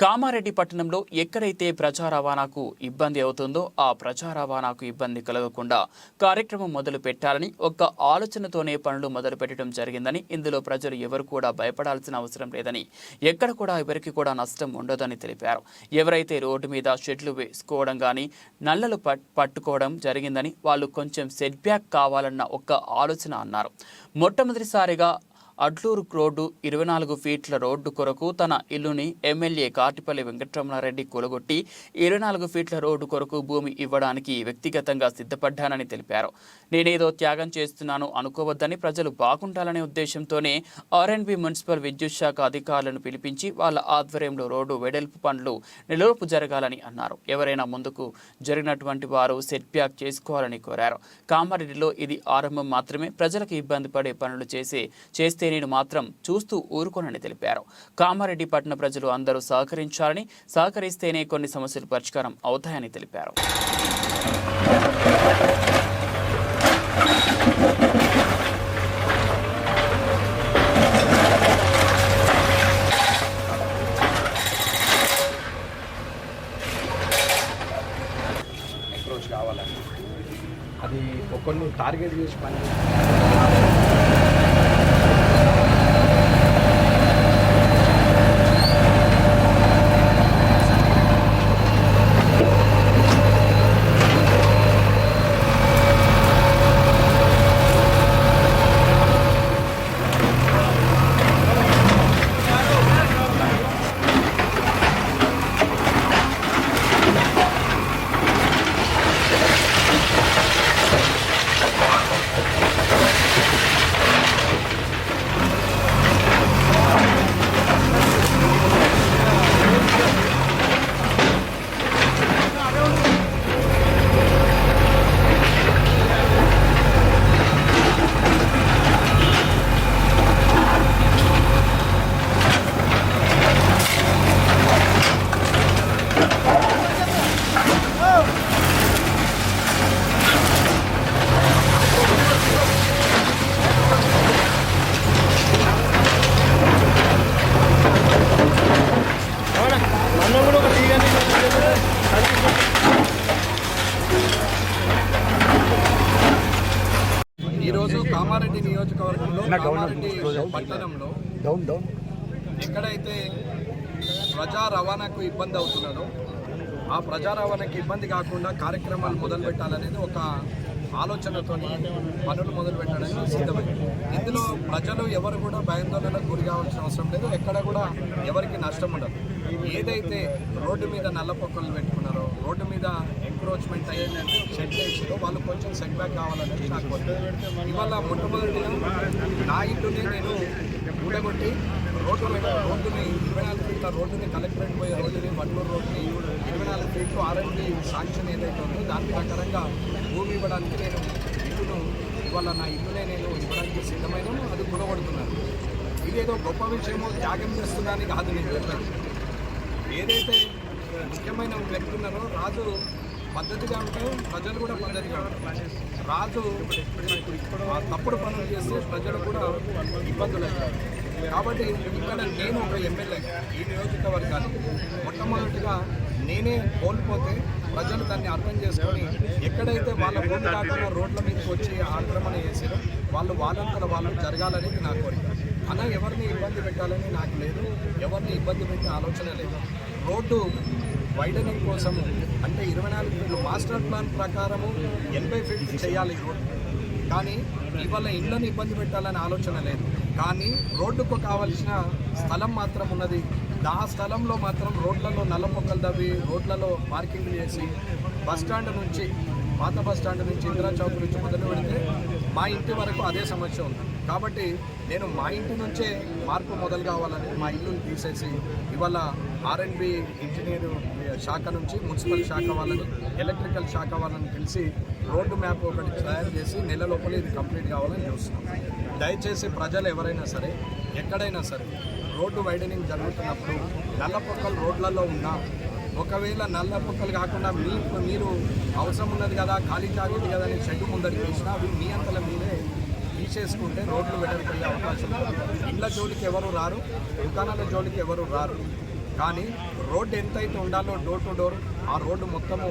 కామారెడ్డి పట్టణంలో ఎక్కడైతే ప్రజా రవాణాకు ఇబ్బంది అవుతుందో ఆ ప్రజా రవాణాకు ఇబ్బంది కలగకుండా కార్యక్రమం మొదలు పెట్టాలని ఒక్క ఆలోచనతోనే పనులు మొదలు పెట్టడం జరిగిందని ఇందులో ప్రజలు ఎవరు కూడా భయపడాల్సిన అవసరం లేదని ఎక్కడ కూడా ఎవరికి కూడా నష్టం ఉండదని తెలిపారు. ఎవరైతే రోడ్డు మీద షెడ్లు వేసుకోవడం కానీ నల్లలు పట్- పట్టుకోవడం జరిగిందని వాళ్ళు కొంచెం సెట్ బ్యాక్ కావాలన్న ఒక్క ఆలోచన అన్నారు. మొట్టమొదటిసారిగా అడ్లూరు రోడ్డు ఇరవై నాలుగు ఫీట్ల రోడ్డు కొరకు తన ఇల్లుని ఎమ్మెల్యే కాటిపల్లి వెంకటరమణారెడ్డి కూలగొట్టి ఇరవై నాలుగు ఫీట్ల రోడ్డు కొరకు భూమి ఇవ్వడానికి వ్యక్తిగతంగా సిద్ధపడ్డానని తెలిపారు. నేనేదో త్యాగం చేస్తున్నాను అనుకోవద్దని ప్రజలు బాగుండాలనే ఉద్దేశంతోనే ఆర్ఎండ్బి మున్సిపల్ విద్యుత్ శాఖ అధికారులను పిలిపించి వాళ్ళ ఆధ్వర్యంలో రోడ్డు వెడల్పు పనులు నిలువపు జరగాలని అన్నారు. ఎవరైనా ముందుకు జరిగినటువంటి వారు సెట్ బ్యాక్ చేసుకోవాలని కోరారు. కామారెడ్డిలో ఇది ఆరంభం మాత్రమే ప్రజలకు ఇబ్బంది పడే పనులు చేసే చేస్తే నేను మాత్రం చూస్తూ ఊరుకోనని తెలిపారు. కామారెడ్డి పట్టణ ప్రజలు అందరూ సహకరించాలని సహకరిస్తేనే కొన్ని సమస్యలు పరిష్కారం అవుతాయని తెలిపారు. అది ఒకరిని టార్గెట్ చేసి పని ఈరోజు కామారెడ్డి నియోజకవర్గంలో కామారెడ్డి పట్టణంలో. డౌన్ డౌన్ ఎక్కడైతే ప్రజా రవాణాకు ఇబ్బంది అవుతున్నదో ఆ ప్రజా రవాణాకి ఇబ్బంది కాకుండా కార్యక్రమాలు మొదలు పెట్టాలనేది ఒక ఆలోచనతో పనులు మొదలు పెట్టడానికి సిద్ధమైంది. ఇందులో ప్రజలు ఎవరు కూడా భయాందోళనకు గురి కావాల్సిన అవసరం లేదు. ఎక్కడ కూడా ఎవరికి నష్టం ఉండదు. ఏదైతే రోడ్డు మీద నల్ల పొక్కలు పెట్టుకున్నారో రోడ్డు మీద ఎంక్రోచ్మెంట్ అయ్యేదంటే సెట్ వేసిలో వాళ్ళు కొంచెం సెట్ బ్యాక్ కావాలనేది నాకు ఇవాళ మొట్టమొదటిగా నా ఇంటిని నేను కూడగొట్టి రోడ్డు మీద రోడ్డుని ఇరవై నాలుగు ఫీట్ల రోడ్డుని కలెక్టరేట్ పోయే రోడ్డుని వడ్లూరు రోడ్డుని ఇరవై నాలుగు ఫీట్లు ఆర్ఎండి శాంక్షన్ ఏదైతే ఉందో దాని ప్రకారంగా భూమి ఇవ్వడానికి నేను ఇల్లును ఇవాళ నా ఇల్లునే నేను ఇవ్వడానికి సిద్ధమైన అది కూడగొడుతున్నాను. ఇదేదో గొప్ప విషయమో త్యాగం చేస్తున్నానికి కాదు నేను చెప్పాను ఏదైతే ముఖ్యమైన వ్యక్తి ఉన్నారో రాజు పద్ధతిగా ఉంటాయి ప్రజలు కూడా పద్ధతిగా ఉంటారు రాజు తప్పుడు పనులు చేస్తే ప్రజలు కూడా ఇబ్బందులు అవుతారు. కాబట్టి ఇక్కడ నేను ఒక ఎమ్మెల్యే ఈ నియోజకవర్గానికి మొట్టమొదటిగా నేనే కోల్పోతే ప్రజలు దాన్ని అర్థం చేసుకొని ఎక్కడైతే వాళ్ళ భూమి కాకుండా రోడ్ల మీదకి వచ్చి ఆక్రమణ చేసారో వాళ్ళు వాళ్ళంతల వాళ్ళు జరగాలనేది నా కోరిక. అలా ఎవరిని ఇబ్బంది పెట్టాలని నాకు లేదు ఎవరిని ఇబ్బంది పెట్టిన ఆలోచన లేదు. రోడ్డు వైడనింగ్ కోసము అంటే ఇరవై నాలుగు ఫీట్లు మాస్టర్ ప్లాన్ ప్రకారము ఎనభై ఫీట్లు చేయాలి రోడ్ కానీ ఇవాళ ఇళ్ళని ఇబ్బంది పెట్టాలనే ఆలోచన లేదు. కానీ రోడ్డుకు కావలసిన స్థలం మాత్రం ఉన్నది. ఆ స్థలంలో మాత్రం రోడ్లలో నల్ల మొక్కలు తవ్వి రోడ్లలో పార్కింగ్లు చేసి బస్ స్టాండ్ నుంచి పాత బస్ స్టాండ్ నుంచి ఇందిరా చౌక్ నుంచి మొదలు పెడితే మా ఇంటి వరకు అదే సమస్య ఉంది. కాబట్టి నేను మా ఇంటి నుంచే మార్పు మొదలు కావాలని మా ఇల్లుని తీసేసి ఇవాళ ఆర్ఎండ్బి ఇంజనీర్ శాఖ నుంచి మున్సిపల్ శాఖ వాళ్ళని ఎలక్ట్రికల్ శాఖ వాళ్ళని కలిసి రోడ్డు మ్యాప్ ఒకటి తయారు చేసి నెల లోపల ఇది కంప్లీట్ కావాలని చూస్తున్నాం. దయచేసి ప్రజలు ఎవరైనా సరే ఎక్కడైనా సరే రోడ్డు వైడనింగ్ జరుగుతున్నప్పుడు నల్లపొక్కలు రోడ్లలో ఉన్నా ఒకవేళ నల్ల పొక్కలు కాకుండా మీ మీరు అవసరం ఉన్నది కదా ఖాళీ జాగ్రత్త కదా అని షెడ్ ముందరికి వేసినా అవి మీ అంతల మీదే తీసేసుకుంటే రోడ్లు వెడల్పోయే అవకాశం ఉంది. ఇళ్ళ జోలికి ఎవరు రారు దుకాణాల జోలికి ఎవరు రారు. కానీ రోడ్డు ఎంతైతే ఉండాలో డోర్ టు డోర్ ఆ రోడ్డు మొత్తము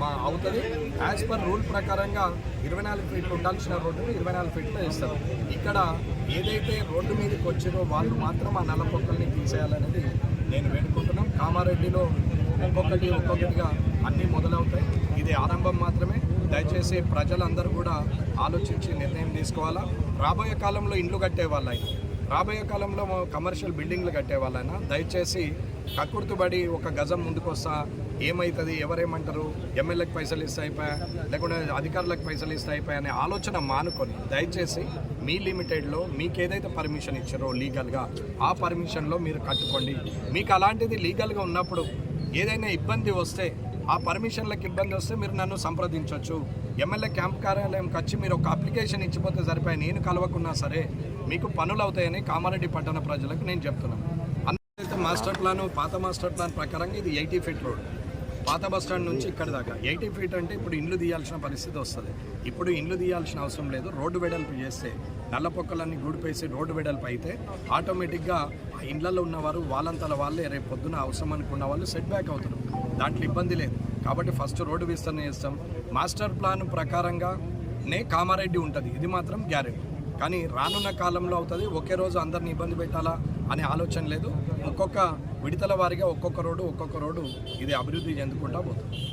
మా అవుతుంది. యాజ్ పర్ రూల్ ప్రకారంగా ఇరవై నాలుగు ఫీట్లు ఉండాల్సిన రోడ్డుని ఇరవై నాలుగు ఫీట్లో ఇస్తారు. ఇక్కడ ఏదైతే రోడ్డు మీదకి వచ్చిరో వాళ్ళు మాత్రం ఆ నల్లపొక్కల్ని తీసేయాలనేది నేను వేడుకుంటున్నాం. కామారెడ్డిలో ఒక్కొక్కటి ఒక్కొక్కటిగా అన్నీ మొదలవుతాయి. ఇది ఆరంభం మాత్రమే. దయచేసి ప్రజలందరూ కూడా ఆలోచించి నిర్ణయం తీసుకోవాలా? రాబోయే కాలంలో ఇండ్లు కట్టే వాళ్ళైనా రాబోయే కాలంలో కమర్షియల్ బిల్డింగ్లు కట్టే వాళ్ళైనా దయచేసి కక్కుర్తుబడి ఒక గజం ముందుకొస్తా ఏమవుతుంది ఎవరేమంటారు ఎమ్మెల్యేకి పైసలు ఇస్తే అయిపోయా లేకుంటే అధికారులకు పైసలు ఇస్తే అయిపోయా అనే ఆలోచన మానుకొని దయచేసి మీ లిమిటెడ్లో మీకు ఏదైతే పర్మిషన్ ఇచ్చారో లీగల్గా ఆ పర్మిషన్లో మీరు కట్టుకోండి. మీకు అలాంటిది లీగల్గా ఉన్నప్పుడు ఏదైనా ఇబ్బంది వస్తే ఆ పర్మిషన్లకు ఇబ్బంది వస్తే మీరు నన్ను సంప్రదించవచ్చు ఎమ్మెల్యే క్యాంప్ కార్యాలయంకి వచ్చి మీరు ఒక అప్లికేషన్ ఇచ్చిపోతే సరిపోయి నేను కలవకున్నా సరే మీకు పనులు అవుతాయని కామారెడ్డి పట్టణ ప్రజలకు నేను చెప్తున్నాను. అయితే మాస్టర్ ప్లాన్ పాత మాస్టర్ ప్లాన్ ప్రకారంగా ఇది ఎయిటీ ఫీట్ రోడ్. పాత బస్ స్టాండ్ నుంచి ఇక్కడ దాకా. ఎయిటీ ఫీట్ అంటే ఇప్పుడు ఇండ్లు తీయాల్సిన పరిస్థితి వస్తుంది. ఇప్పుడు ఇండ్లు తీయాల్సిన అవసరం లేదు. రోడ్డు వెడల్పు చేస్తే నల్ల పొక్కలన్నీ గూడిపేసి రోడ్డు వెడల్పు అయితే ఆటోమేటిక్గా ఆ ఇండ్లలో ఉన్నవారు వాళ్ళంతల వాళ్ళే రేపు పొద్దున అవసరం అనుకున్న వాళ్ళు సెట్ బ్యాక్ అవుతారు. దాంట్లో ఇబ్బంది లేదు. కాబట్టి ఫస్ట్ రోడ్డు విస్తరణ చేస్తాం. మాస్టర్ ప్లాన్ ప్రకారంగానే కామారెడ్డి ఉంటుంది. ఇది మాత్రం గ్యారెంటీ. కానీ రానున్న కాలంలో అవుతుంది. ఒకే రోజు అందరిని ఇబ్బంది పెట్టాలా? అనే ఆలోచన లేదు. ఒక్కొక్క విడతల వారిగా ఒక్కొక్క రోడ్డు ఒక్కొక్క రోడ్డు ఇది అభివృద్ధి చెందుకుంటా పోతుంది.